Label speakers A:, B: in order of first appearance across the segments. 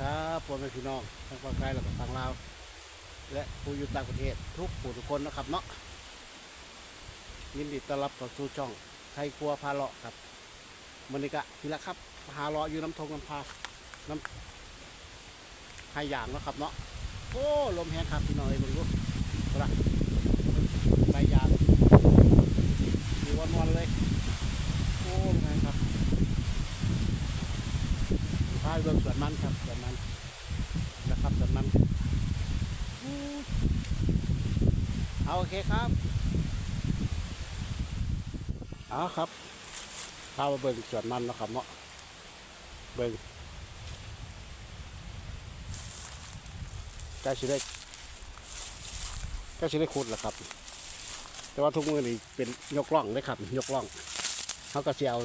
A: ครับพ่อแม่พี่น้องทั้งฝั่งไทยและก็ฝั่งลาว และผู้อยู่ต่างประเทศทุกผู้ทุกคนนะครับเนาะยินดีต้อนรับเข้าสู่ช่องไทยครัวพาเลาะครับมันนี่กะทีละครับพาเลาะอยู่น้ำทงน้ำพาน้ำให้อย่างนะครับเนาะโอ้ลมแห้งครับพี่น้องเอ้ยเบิ่งดูกระใบยางมีวันวันเลยโอ้ลมแห้งครับาไปเบิ่งสวนมันครับส่วนมันนะครับส่วนมันเอาโอเคครับเอาครับพาไปเบิ่งสวนมันนะครับเนาะเบิ่งใกล้ชิได้ใกล้ชิได้ขุดแล้วครับ แต่ว่าทุกมือนี่เป็นยกล่องเลยครับ ยกล่องเขาก็จะเอา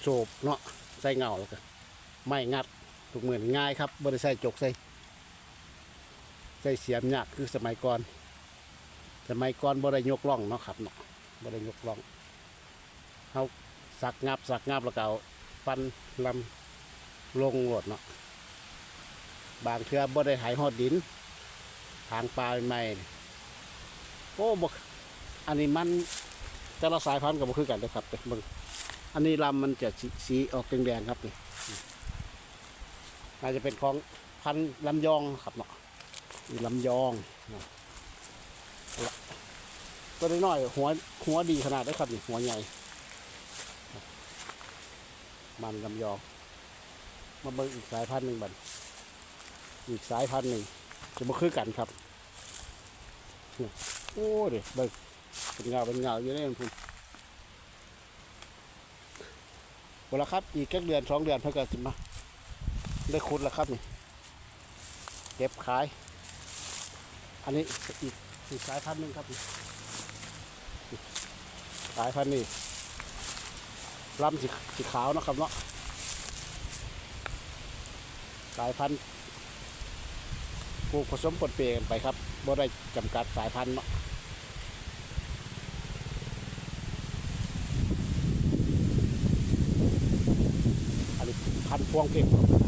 A: โฉบเนาะใส่เงาแล้วก็ ไม่งัดถูกเหมือนง่ายครับบริใส่จกใส่ใส่เสียมยากคือสมัยก่อน สมัยก่อนบริยกล่องเนาะครับเนาะบริยกล่องเขาสักงับสักงับแล้วก็เอาฟันลำลงโหลดเนาะบางเทือบริหายหอดดิน ทางปลาใหม่โอ้บกอันนี้มันแต่ละสายพันธุ์กับบ่คือกันเลยครับเด้อเบิ่งอันนี้ลำมันจะสีสีออกแดงๆครับนี่ น่าจะเป็นของพันลำยองครับเนาะนี่ลำยองตัวน้อยหัวหัวดีขนาดได้ครับนี่หัวใหญ่ มันลำยอง มาเบิ่งอีกสายพันธุ์หนึ่งบัดอีกสายพันธุ์หนึ่งจะมาคือกันครับโอ้เด็เบิ่งเป็นเงาเป็นเงาอยู่ในนั้นพุ่นหมดแล้วครับ อีกแค่เดือนสองเดือนเพื่อก็จะมา ได้คุดแล้วครับนี่เก็บขาย อันนี้อีกอีกสายพันธุ์หนึ่งครับนี่สายพันธุ์นี่ลำสีสีขาวนะครับเนาะสายพันธุ์ปลูกผสมปนเปกันไปครับบ่ได้จำกัดสายพันธุ์เนาะอันนี้พันธุ์พวงเพชรขาวขาวๆ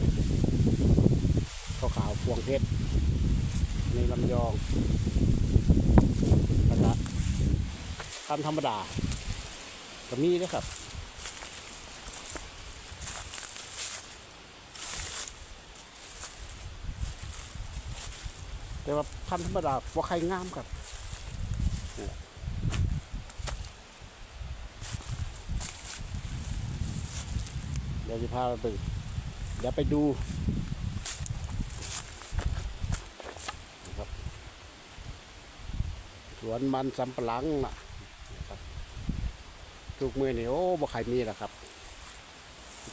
A: พวงเพชรนี่ลำยองแล้วก็พันธุ์ธรรมดาก็มีนะครับแต่ว่าพันธรรมดาว่าใครงามครับเดี๋ยวจะพาไปเดี๋ยวไปดู วนมันสำปะหลังน่ะครับทุกมือนี่โอ้บ่ใครมีล้วครับ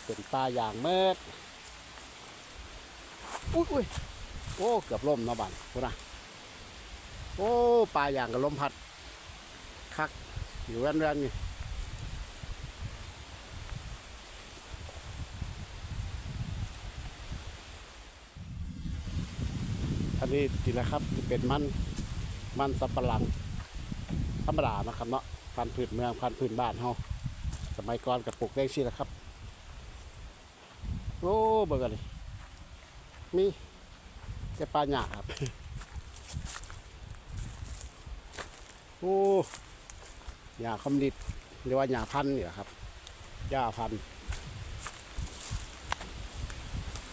A: เป็นป่าอย่างเมิดอุ้ยอุ้ยโอ้เกือบล่มเนาะบันพูดนะโอ้ป่าอย่างกับลมพัด คัก อยู่แว่นๆนี่อันนี้ทีละครับเป็นมัน มันสับปะหลัง ธรรมดานะครับเนาะพันธุ์พืชเมืองพันธุ์พื้นบ้านเฮาสมัยก่อนกับปลูกได้สิละครับโอ้เบิ่กันเลยมีแต่ปลาหยาครับโอ้หยาคำนิดเรียกว่าหยาพันธุ์นี่แหละครับหญ้าพันธุ์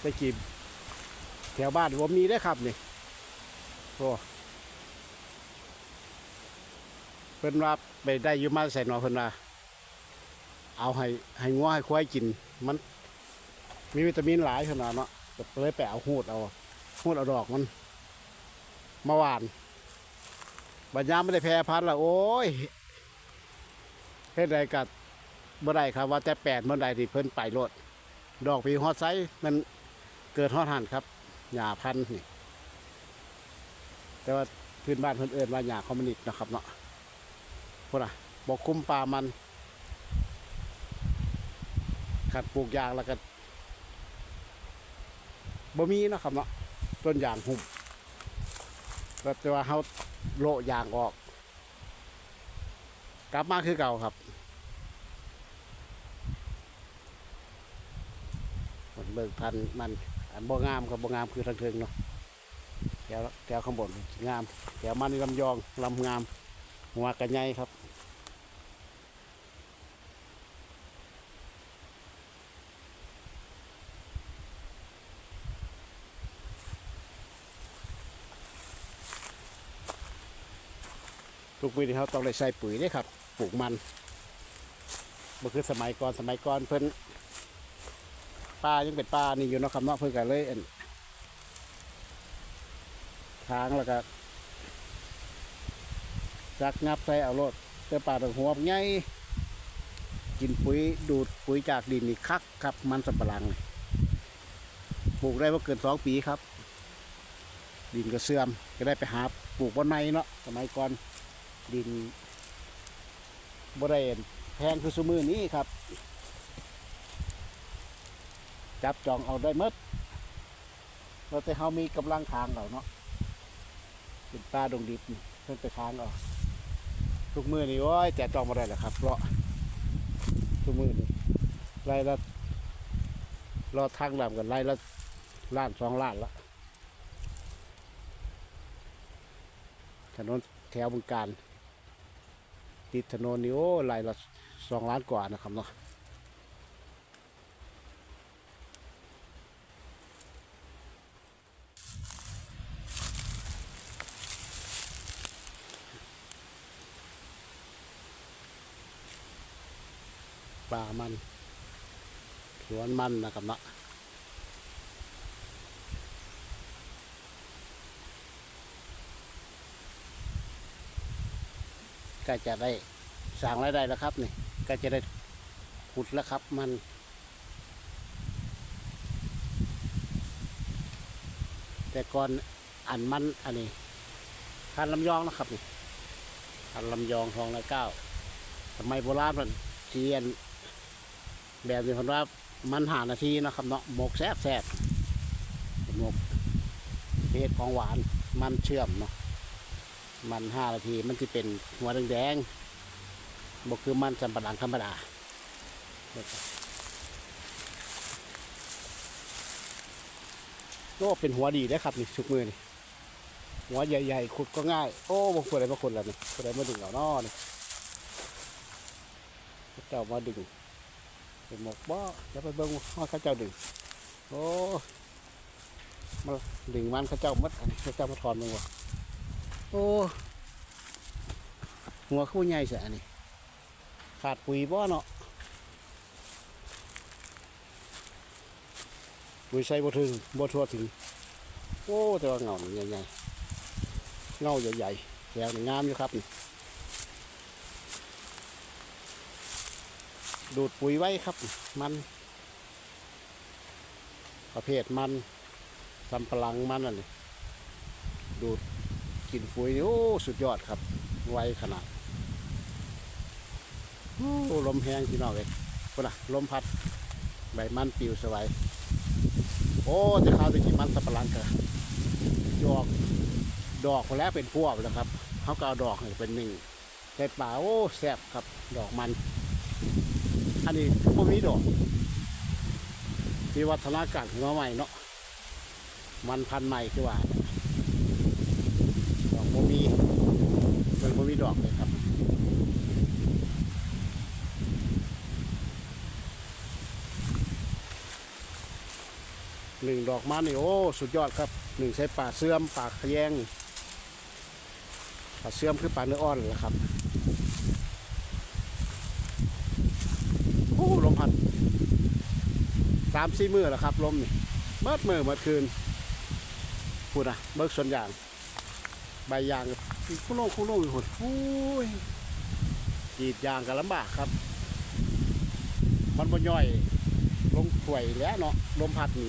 A: ไปกีบแถวบ้านผมมีได้ครับนี่โอ้ เพิ่นว่าไปได้อยุมาใส่หนอเพิ่นว่าเอาให้ให้งัวให้ควายกิน มัน มีวิตามินหลายขนาดเนาะก็เลยไปเอาหูดเอาหูดเอาดอกมันมาหวานบัญญามไม่ได้แพ้พันละโอ้ยเฮ็ดไรกัดบ่ได้ครับ ว่าแต่แปดเมื่อใดที่เพิ่นไปโลด ดอกปีฮอดไซมันเกิดฮอดหันครับหญ้าพันนี่แต่ว่าพื้นบ้านเพิ่นเอิ้นว่าหญ้าคอมมินิตนะครับเนาะ พุ่นอะบอกคุ้มปลามัน ขัดปลูกยางแล้วก็บ่มีเนาะครับเนาะต้นยางหุ่มก็แต่ว่าเขาโละยางออก กลับมาคือเก่าครับผลเบิกพันมันอันบ่งามกับบ่งามคือทางเทิงเนาะแถวแถวข้างบนงามแถวมันนี่ลำยองลำงาม หัวกระไงครับทุกปีนี้เขาต้องได้ใส่ปุ๋ยเด้ครับ ปลูกมันบ่คือสมัยก่อนสมัยก่อนเพิ่นป้ายังเป็นป้านี่อยู่เนาะครับเนาะเพิ่นก็เลยทางแล้วก็ จักงับใส่เอารถแต่ป่าตะหัวใหญ่กินปุ๋ยดูดปุ๋ยจากดินนี่คักครับมันสับปะหลังปลูกได้ว่าเกินสองปีครับ ดินก็เสื่อมก็ได้ไปหาปลูกบนไม้เนาะสมัยก่อนดินบริเวณแพงคือสมือนี้ครับ จับจองเอาได้มดเราแต่เขามีกำลังทางเราเนาะเป็นปลาดงดิบเพิ่นไปทางเอา ทุกมือนี่โอ้ยแต่จองมาได้แหละครับเพราะทุกมือนี่ไล่ละรอทางลำกันไล่ละล้านสองล้านละถนนแถวบึงการติดถนนนี่โอ้ไล่ละสองล้านกว่านะครับเนาะ ป่ามัน สวนมันนะครับเนาะก็จะได้สร้างรายได้แล้วครับนี่ก็จะได้ขุดแล้วครับมันแต่ก่อนอันมันอันนี้พันลำยองนะครับนี่พันลำยองทองละเก้าสมัยโบราณมันเทียน แบบนี้คนว่ามันหานาทีนะครับเนาะหมกแซบแซบหมกเพศของหวานมันเชื่อมเนาะมันห้านาทีมันจะเป็นหัวแดงๆบกคือมันสำปะหลังธรรมดาก็เป็นหัวดีได้ครับนี่ชุกมือนี่หัวใหญ่ๆขุดก็ง่าย โอ้บางคนอะไรบางคนละนี่คนอะไรมาดึงเอานอนี่เจ้ามาดึง เป็นหมกบ่จะไปเบิ่งว่าเขาเจ้าดึงโอ้มาดึงมันเขาเจ้ามัดอันนี้าเจ้ามาถอนมึงวะโอ้หัวคู่ใหญ่เสียอันนี้ขาดปุ๋ยบ่เนาะปุ๋ยใส่บ่ถึงบ่ทั่วถึงโอ้แต่ว่าเงานี่ใหญ่ๆเงาใหญ่ๆแล้วงามอยู่ครับนี่ ดูดปุ๋ยไว้ครับ มัน ประเภทมันสำปะหลังมันอันนี้ดูดกินปุ๋ยนี่โอ้สุดยอดครับ ไวขนาดโอ้ลมแห้งพี่น้องเลยคนนะลมพัดใบมันปลิวสวายโอ้จะข้าวจะกินมันสำปะหลังกันดอกดอกแล้วเป็นพวกแล้วครับเขาก็เอาดอกเป็นหนึ่งใส่ป่าโอ้แซ่บครับ ดอกมัน อันนี้พวกนี้ดอกมีวัฒนาการของมาใหม่เนาะมันพันใหม่คือว่าดอกโมมีเป็นโมมีดอกเลยครับหนึ่งดอกมานี่โอ้สุดยอดครับหนึ่งใช้ป่าเสื่อมป่าขะแยงป่าเสื่อมคือป่าเนื้ออ่อนเลยครับ โอ้ลมพัด สามสี่มือแล้วครับลมนี่เมื่อมือเมื่อคืนพูดนะเบิกส่วนอย่างใบยางคู่โล่งคู่โล่งอยู่คนโอ้ยจีดยางก็ลำบากครับ มันบนย่อยลงถ่วยแล้วเนาะลมพัดหนี